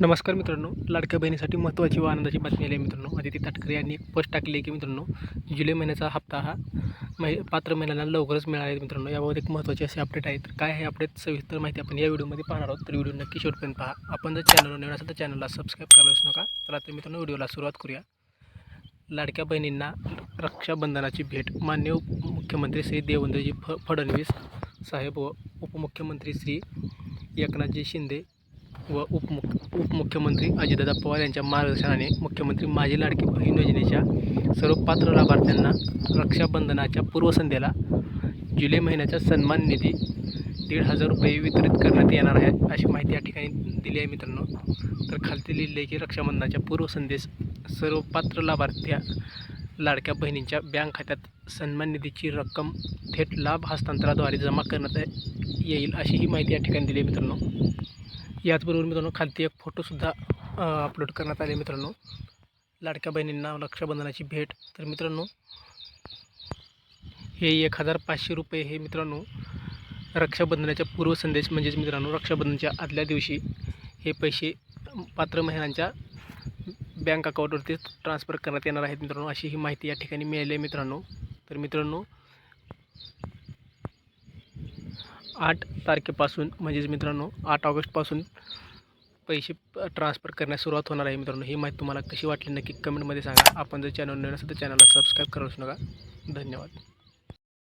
नमस्कार मित्रांनो लाडक्या बहिणीसाठी महत्त्वाची व आनंदाची बातमी आली आहे मित्रांनो. आदिती ताटकरे यांनी एक पोस्ट टाकली आहे की मित्रांनो जुलै महिन्याचा हप्ता हा मै पात्र महिन्याला लवकरच मिळाला आहे मित्रांनो. याबाबत एक महत्त्वाची असे अपडेट आहे. तर काय आहे अपडेट सविस्तर माहिती आपण या व्हिडिओमध्ये पाहणार आहोत. तर व्हिडिओ नक्की शेवटपर्यंत पहा. आपण जर चॅनलवर नवीन असेल तर चॅनलला सबस्क्राईब करायला विसरू नका. तर तर मित्रांनो व्हिडिओला सुरुवात करूया. लाडक्या बहिणींना रक्षाबंधनाची भेट मान्य मुख्यमंत्री श्री देवेंद्रजी फ फडणवीस साहेब व उपमुख्यमंत्री श्री एकनाथजी शिंदे व उपमुख उपमुख्यमंत्री अजितदादा पवार यांच्या मार्गदर्शनाने मुख्यमंत्री माझी लाडकी बहीण योजनेच्या सर्व पात्र लाभार्थ्यांना रक्षाबंधनाच्या पूर्वसंध्येला जुलै महिन्याचा सन्मान निधी दीड हजार रुपये वितरित करण्यात येणार आहे अशी माहिती या ठिकाणी दिली आहे मित्रांनो. तर खालती लिहिले आहे की रक्षाबंधनाच्या पूर्वसंध्येस सर्व पात्र लाभार्थ्या लाडक्या बहिणींच्या बँक खात्यात सन्मान निधीची रक्कम थेट लाभ हस्तांतराद्वारे जमा करण्यात येईल अशी ही माहिती या ठिकाणी दिली आहे मित्रांनो. याचबरोबर मित्रांनो खालती एक फोटोसुद्धा अपलोड करण्यात आले मित्रांनो. लाडक्या बहिणींना रक्षाबंधनाची भेट. तर मित्रांनो हे एक हजार पाचशे रुपये हे मित्रांनो रक्षाबंधनाच्या पूर्वसंदेश म्हणजेच मित्रांनो रक्षाबंधनच्या आदल्या दिवशी हे पैसे पात्र महिलांच्या बँक अकाउंटवरती ट्रान्सफर करण्यात येणार आहेत मित्रांनो. अशी ही माहिती या ठिकाणी मिळाली आहे मित्रांनो. तर मित्रांनो आठ तारखेपासून म्हणजेच मित्रांनो आठ ऑगस्टपासून पैसे ट्रान्सफर करण्यास सुरुवात होणार आहे मित्रांनो. ही माहिती तुम्हाला कशी वाटली नक्की कमेंटमध्ये सांगा. आपण जर चॅनल नवीन असेल तर चॅनलला सबस्क्राईब करू नका. धन्यवाद.